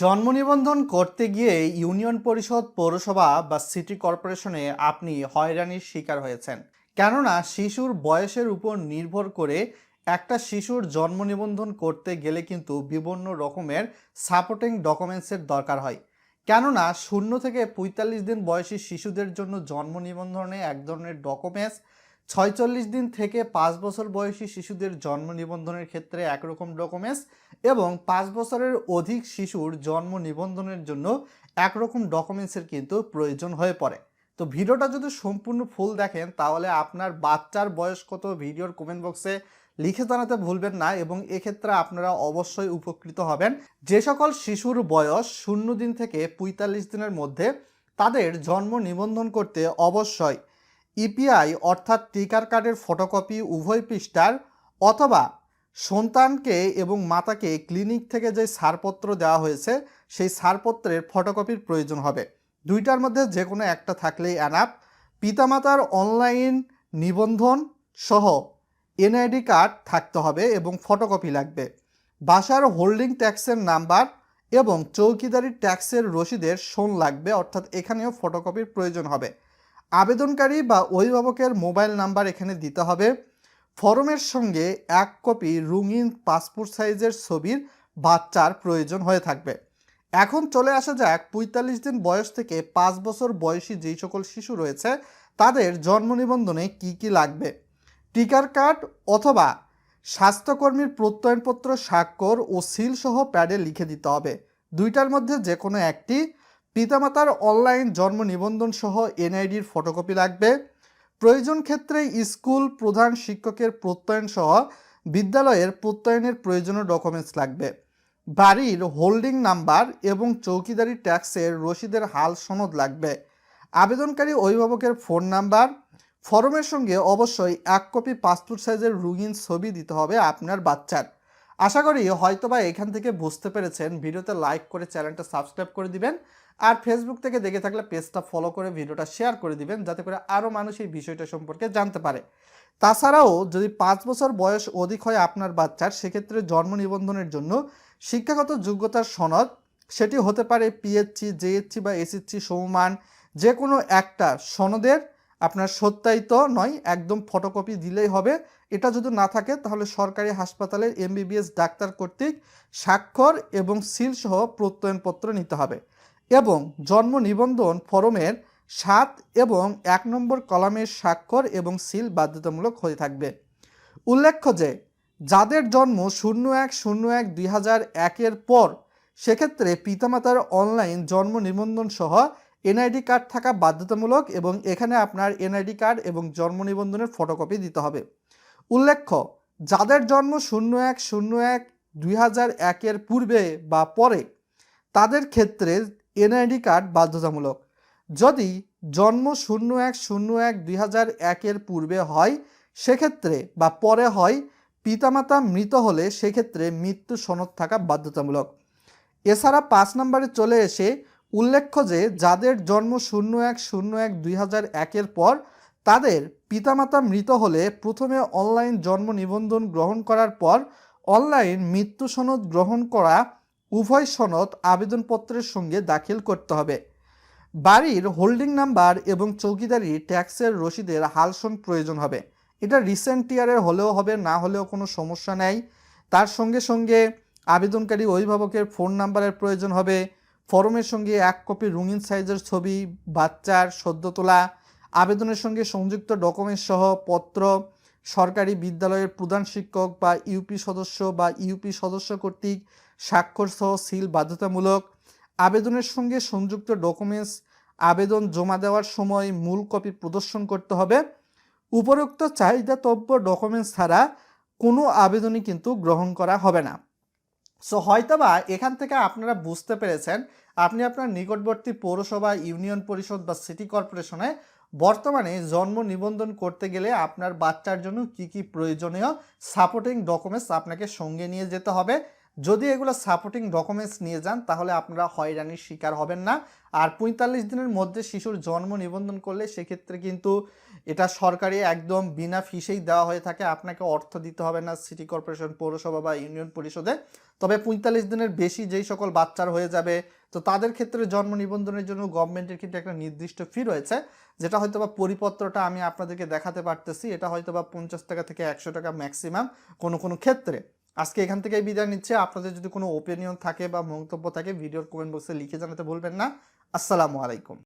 জন্ম নিবন্ধন করতে গিয়ে ইউনিয়ন পরিষদ, পৌরসভা বা সিটি কর্পোরেশনে আপনি হয়রানির শিকার হয়েছেন। কেননা শিশুর বয়সের উপর নির্ভর করে একটা শিশুর জন্ম নিবন্ধন করতে গেলে কিন্তু বিভিন্ন রকমের সাপোর্টিং ডকুমেন্টসের দরকার হয়। কেননা শূন্য থেকে পঁয়তাল্লিশ দিন বয়সী শিশুদের জন্য জন্ম নিবন্ধনে এক ধরনের ডকুমেন্টস ছয়চল্লিশ দিন থেকে পাঁচ বছর বয়সী শিশুদের জন্ম নিবন্ধনের ক্ষেত্রে একরকম ডকুমেন্টস এবং পাঁচ বছরের অধিক শিশুর জন্ম নিবন্ধনের জন্য একরকম ডকুমেন্টসের কিন্তু প্রয়োজন হয়ে পড়ে। তো ভিডিওটা যদি সম্পূর্ণ ফুল দেখেন, তাহলে আপনার বাচ্চার বয়স কত ভিডিওর কমেন্ট বক্সে লিখে জানাতে ভুলবেন না এবং এক্ষেত্রে আপনারা অবশ্যই উপকৃত হবেন। যে সকল শিশুর বয়স শূন্য দিন থেকে পঁয়তাল্লিশ দিনের মধ্যে তাদের জন্ম নিবন্ধন করতে অবশ্যই ইপিআই অর্থাৎ টিকার কার্ডের ফটোকপি উভয় পৃষ্ঠার অথবা সন্তানকে এবং মাতাকে ক্লিনিক থেকে যে ছাড়পত্র দেওয়া হয়েছে, সেই ছাড়পত্রের ফটোকপির প্রয়োজন হবে। দুইটার মধ্যে যে কোনো একটা থাকলেই অ্যানাপ পিতামাতার অনলাইন নিবন্ধন সহ এনআইডি কার্ড থাকতে হবে এবং ফটোকপি লাগবে। বাসার হোল্ডিং ট্যাক্সের নাম্বার এবং চৌকিদারি ট্যাক্সের রসিদের শোন লাগবে, অর্থাৎ এখানেও ফটোকপির প্রয়োজন হবে। আবেদনকারী বা অভিভাবকের মোবাইল নাম্বার এখানে দিতে হবে। ফরমের সঙ্গে এক কপি রঙিন পাসপোর্ট সাইজের ছবির বাচ্চার প্রয়োজন হয়ে থাকবে। এখন চলে আসা যাক পঁয়তাল্লিশ দিন বয়স থেকে পাঁচ বছর বয়সী যেই সকল শিশু রয়েছে, তাদের জন্ম নিবন্ধনে কী কী লাগবে? টিকার কার্ড অথবা স্বাস্থ্যকর্মীর প্রত্যয়নপত্র, স্বাক্ষর ও সিল সহ প্যাডে লিখে দিতে হবে। দুইটার মধ্যে যে কোনো একটি পিতামাতার অনলাইন জন্ম নিবন্ধন সহ এনআইডির ফটোকপি লাগবে। প্রয়োজন ক্ষেত্রে স্কুল প্রধান শিক্ষকের প্রত্যয়ন সহ বিদ্যালয়ের প্রত্যয়নের প্রয়োজনীয় ডকুমেন্টস লাগবে। বাড়ির হোল্ডিং নাম্বার এবং চৌকিদারি ট্যাক্সের রসিদের হাল সনদ লাগবে। আবেদনকারী অভিভাবকের ফোন নাম্বার ফরমের সঙ্গে অবশ্যই এক কপি পাসপোর্ট সাইজের রঙিন ছবি দিতে হবে আপনার বাচ্চার। আশা করি হয়তোবা এখান থেকে বুঝতে পেরেছেন। ভিডিওতে লাইক করে চ্যানেলটা সাবস্ক্রাইব করে দিবেন। আর ফেসবুক থেকে দেখে থাকলে পেজটা ফলো করে ভিডিওটা শেয়ার করে দিবেন, যাতে করে আরও মানুষ এই বিষয়টা সম্পর্কে জানতে পারে। তাছাড়াও যদি পাঁচ বছর বয়স অধিক হয় আপনার বাচ্চার, সেক্ষেত্রে জন্ম নিবন্ধনের জন্য শিক্ষাগত যোগ্যতার সনদ, সেটি হতে পারে পিএইচসি জেএইচসি বা এসএসসি সমমান যে কোনো একটা সনদের আপনার সত্যায়িত নয়, একদম ফটোকপি দিলেই হবে। এটা যদি না থাকে, তাহলে সরকারি হাসপাতালের এমবিবিএস ডাক্তার কর্তৃক স্বাক্ষর এবং সিল সহ প্রত্যয়নপত্র নিতে হবে। এবং জন্ম নিবন্ধন ফরমের সাত এবং এক নম্বর কলামের স্বাক্ষর এবং সিল বাধ্যতামূলক হয়ে থাকবে। উল্লেখ্য যে, যাদের জন্ম শূন্য এক শূন্য এক দুই হাজার একের পর, সেক্ষেত্রে পিতামাতার অনলাইন জন্ম নিবন্ধন সহ এনআইডি কার্ড থাকা বাধ্যতামূলক এবং এখানে আপনার এনআইডি কার্ড এবং জন্ম নিবন্ধনের ফটোকপি দিতে হবে। উল্লেখ্য, যাদের জন্ম শূন্য এক শূন্য এক দুই হাজার একের পূর্বে বা পরে, তাদের ক্ষেত্রে এনআইডি কার্ড বাধ্যতামূলক। যদি জন্ম শূন্য এক শূন্য এক দুই হাজার একের পূর্বে হয়, সেক্ষেত্রে বা পরে হয়, পিতামাতা মৃত হলে সেক্ষেত্রে মৃত্যু সনদ থাকা বাধ্যতামূলক। এছাড়া পাঁচ নম্বরে চলে এসে উল্লেখ্য যে, যাদের জন্ম শূন্য এক শূন্য এক দুই হাজার একের পর, তাদের পিতামাতা মৃত হলে প্রথমে অনলাইন জন্ম নিবন্ধন গ্রহণ করার পর, অনলাইন মৃত্যু সনদ গ্রহণ করা উভয় সনদ আবেদনপত্রের সঙ্গে দাখিল করতে হবে। বাড়ির হোল্ডিং নাম্বার এবং চৌকিদারি ট্যাক্সের রসিদের হালসন প্রয়োজন হবে। এটা রিসেন্ট ইয়ারের হলেও হবে, না হলেও কোনো সমস্যা নেই। তার সঙ্গে সঙ্গে আবেদনকারী অভিভাবকের ফোন নাম্বারের প্রয়োজন হবে। ফরমের সঙ্গে এক কপি রঙিন সাইজের ছবি, বাচ্চার সদ্য তোলা, আবেদনের সঙ্গে সংযুক্ত ডকুমেন্ট সহ পত্র, সরকারি বিদ্যালয়ের প্রধান শিক্ষক বা ইউপি সদস্য বা ইউপি সদস্য কর্তৃক স্বাক্ষর সহ সিল বাধ্যতামূলক আবেদনের সঙ্গে সংযুক্ত ডকুমেন্টস আবেদন জমা দেওয়ার সময় মূল কপি প্রদর্শন করতে হবে। উপরোক্ত চাহিদাতব্য ডকুমেন্টস ছাড়া কোনো আবেদনই কিন্তু গ্রহণ করা হবে না। সো হয়তোবা এখান থেকে আপনারা বুঝতে পেরেছেন, আপনি আপনার নিকটবর্তী পৌরসভা, ইউনিয়ন পরিষদ বা সিটি কর্পোরেশনে বর্তমানে জন্ম নিবন্ধন করতে গেলে আপনার বাচ্চার জন্য কি কি প্রয়োজনীয় সাপোর্টিং ডকুমেন্টস আপনাকে সঙ্গে নিয়ে যেতে হবে। যদি এগুলো সাপোর্টিং ডকুমেন্টস নিয়ে যান, তাহলে আপনারা হয়রানির শিকার হবেন না। আর পঁয়তাল্লিশ দিনের মধ্যে শিশুর জন্ম নিবন্ধন করলে সেক্ষেত্রে কিন্তু এটা সরকারি একদম বিনা ফিসেই দেওয়া হয়ে থাকে। আপনাকে অর্থ দিতে হবে না সিটি কর্পোরেশন, পৌরসভা বা ইউনিয়ন পরিষদে। তবে পঁয়তাল্লিশ দিনের বেশি যেই সকল বাচ্চার হয়ে যাবে, তো তাদের ক্ষেত্রে জন্ম নিবন্ধনের জন্য গভর্নমেন্টের কিন্তু একটা নির্দিষ্ট ফি রয়েছে, যেটা হয়তো বা পরিপত্রটা আমি আপনাদেরকে দেখাতে পারতেছি। এটা হয়তো বা পঞ্চাশ টাকা থেকে একশো টাকা ম্যাক্সিমাম কোনো কোনো ক্ষেত্রে। আজকে এখান থেকেই বিদায় নিচ্ছে। আপনাদের যদি কোনো ওপিনিয়ন থাকে বা মন্তব্য থাকে ভিডিওর কমেন্ট বক্সে লিখে জানাতে ভুলবেন না। আসসালামু আলাইকুম।